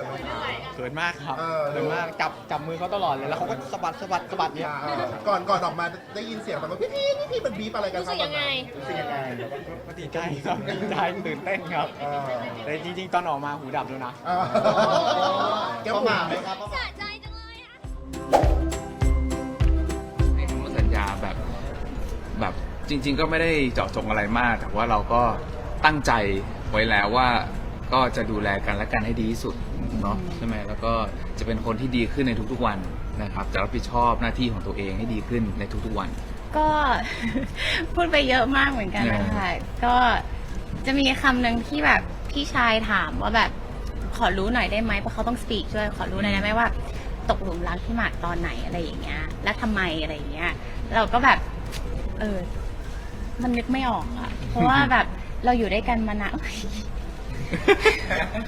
ขินไหมเขินมากครับเออ เขินมากจับจับมือเขาตลอดเลยแล้วเขาก็สะบัดสะบัดสะบัดเนี่ย อ่าก่อนก่อนออกมาได้ยินเสียงแบบว่าพี่พี่พี่พี่มันบีบอะไรกันครับรู้สึกยังไง รู้สึกยังไง ก็ดีใจครับดีใจตื่นเต้นครับ เออ แต่จริงๆ ตอนออกมาหูดับแล้วนะเออแก้วหมาไหมครับ สะใจจังเลยอะให้คำสัญญาแบบแบบจริง ๆ ก็ไม่ได้เจาะจงอะไรมาก แต่ว่าเราก็ตั้งใจไว้แล้วว่า ก็จะดูแลกันและกันให้ดีที่สุดเนาะใช่ไหมแล้วก็จะเป็นคนที่ดีขึ้นในทุกๆวันนะครับจะรับผิดชอบหน้าที่ของตัวเองให้ดีขึ้นในทุกๆวัน ก็ พูดไปเยอะมากเหมือนกันนะคะก็จะมีคำหนึ่งที่แบบพี่ชายถามว่าแบบขอรู้หน่อยได้ไหมเพราะเขาต้องสปีกด้วยขอรู้หน่อยได้ไหมว่า ตกหลุมรักพี่หมากตอนไหนอะไรอย่างเงี้ย และทำไมอะไรอย่างเงี้ย เราก็แบบ เออ มันนึกไม่ออกอะเพราะว่าแบบเราอยู่ด้วยกันมานาน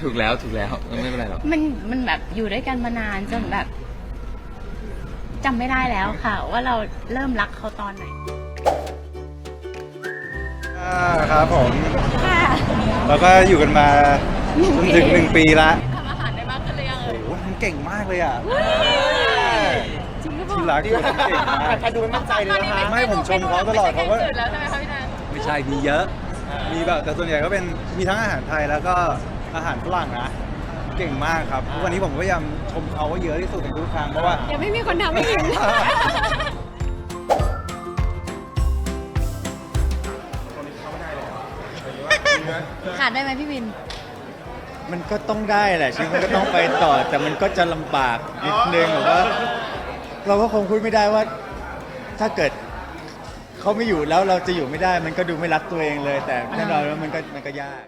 ถูกแล้วถูกแล้วไม่เป็นไรหรอก มันมันแบบอยู่ด้วยกันมานานจนแบบจำไม่ได้แล้วค่ะ ว่าเราเริ่มรักเขาตอนไหน อ่าครับผมแล้วก็อยู่กันมาจนถึงหนึ่งปีละทำอาหารได้มากขึ้นเลยยังเอ่ยโอ้โหทำเก่งมากเลยอะจริงหรือเปที่ล่ารักคือทำเก่งมากใครดูไม่มั่นใจเลยนะคะไม่ผมชมเขาตลอดเขาก็ตื่นแล้วใช่ไหมคะพี่นันไม่ใช่มีเยอะ มีแบบแต่ส่วนใหญ่ก็เป็นมีทั้งอาหารไทยแล้วก็อาหารฝรั่งนะเก่งมากครับทุกวันนี้ผมก็พยายามชมเขาว่าเยอะที่สุดในทุกครั้งเพราะว่า ยังไม่มีคนทำให้กินขาดได้ไหมพี่วิน มันก็ต้องได้แหละชีวิตมันก็ต้องไปต่อ แต่มันก็จะลำบากนิดนึงหรือว่า เราก็คงพูดไม่ได้ว่า ถ้าเกิด เขาไม่อยู่แล้วเราจะอยู่ไม่ได้ มันก็ดูไม่รักตัวเองเลย แต่แน่นอนว่ามันก็มันก็ยาก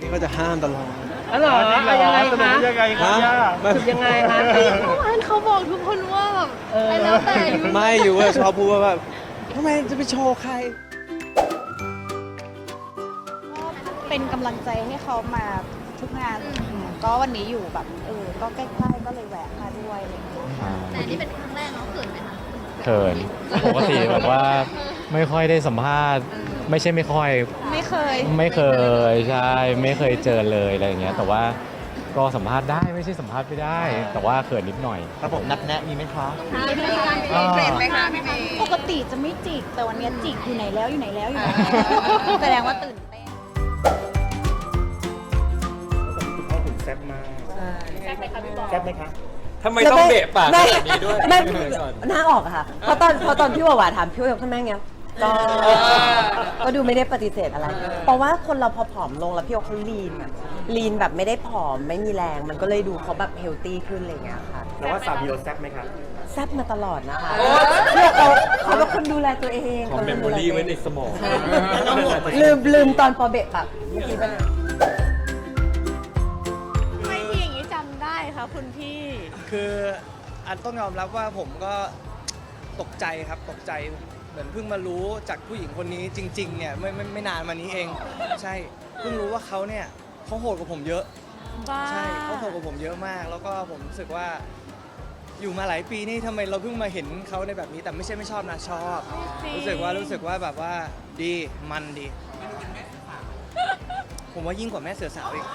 นี่ก็จะห้ามตลอดอ๋อเหรอเอายังไงคะยังไงครับย่าสุดยังไงคะเมื่อวานเขาบอกทุกคนว่าแบบไอ้แล้วแต่อยู่ไม่อยู่ว่าชอบพูดว่าแบบทำไมจะไปโชว์ใคร เป็นกำลังใจให้เขามาทุกงาน ก็วันนี้อยู่แบบเออก็ใกล้ๆก็เลยแวะมาด้วยอะไรอย่างเงี้ยแต่นี่เป็นครั้ง ขิน ปกติแบบว่าไม่ค่อยได้สัมภาษณ์ ไม่ใช่ไม่ค่อย ไม่เคย ไม่เคยใช่ไม่เคยเจอเลยอะไรอย่างเงี้ย แต่ว่าก็สัมภาษณ์ได้ไม่ใช่สัมภาษณ์ไม่ได้ แต่ว่าเขินนิดหน่อยครับผมนัดแนะมีไหมคะ มีไหมคะอ่าปกติจะไม่จิก แต่วันนี้จิกอยู่ไหนแล้วอยู่ไหนแล้วอยู่ไหนแล้วแสดงว่าตื่นเต้นคุณพ่อคุณแซ่บมากแซ่บไหมคะพี่บอลแซ่บไหมคะ ทำไมต้องเบะปากขนาดนี้ด้วยไม่หน้าออกอะค่ะเพราะตอนพอตอนพี่หวาหวาถามพี่ว่าทำไมเงี้ยก็ก็ดูไม่ได้ปฏิเสธอะไร เพราะว่าคนเราพอผอมลงแล้วพี่โอเขาลีนอะลีนแบบไม่ได้ผอมไม่มีแรง มันก็เลยดูเขาแบบเฮลตี้ขึ้นอะไรเงี้ยค่ะ แต่ว่าสามีเราแซ่บไหมคะแซ่บมาตลอดนะคะพี่โอเขาเขาเป็นคนดูแลตัวเองของเมมโมรี่ไว้ในสมอง ลืมลืมตอนพอเบะปากเมื่อกี้ไป คุณพี่คืออันต้องยอมรับว่าผมก็ตกใจครับตกใจเหมือนเพิ่งมารู้จากผู้หญิงคนนี้จริง ๆ เนี่ยไม่ไม่ไม่นานมานี้เอง ใช่เพิ่งรู้ว่าเขาเนี่ยเขาโหดกว่าผมเยอะ บ้าใช่เขาโหดกว่าผมเยอะมาก แล้วก็ผมรู้สึกว่าอยู่มาหลายปีนี่ทำไมเราเพิ่งมาเห็นเขาในแบบนี้แต่ไม่ใช่ไม่ชอบนะชอบรู้สึกว่ารู้สึกว่าแบบว่าดีมันดี ผมว่ายิ่งกว่าแม่เสือสาวอีก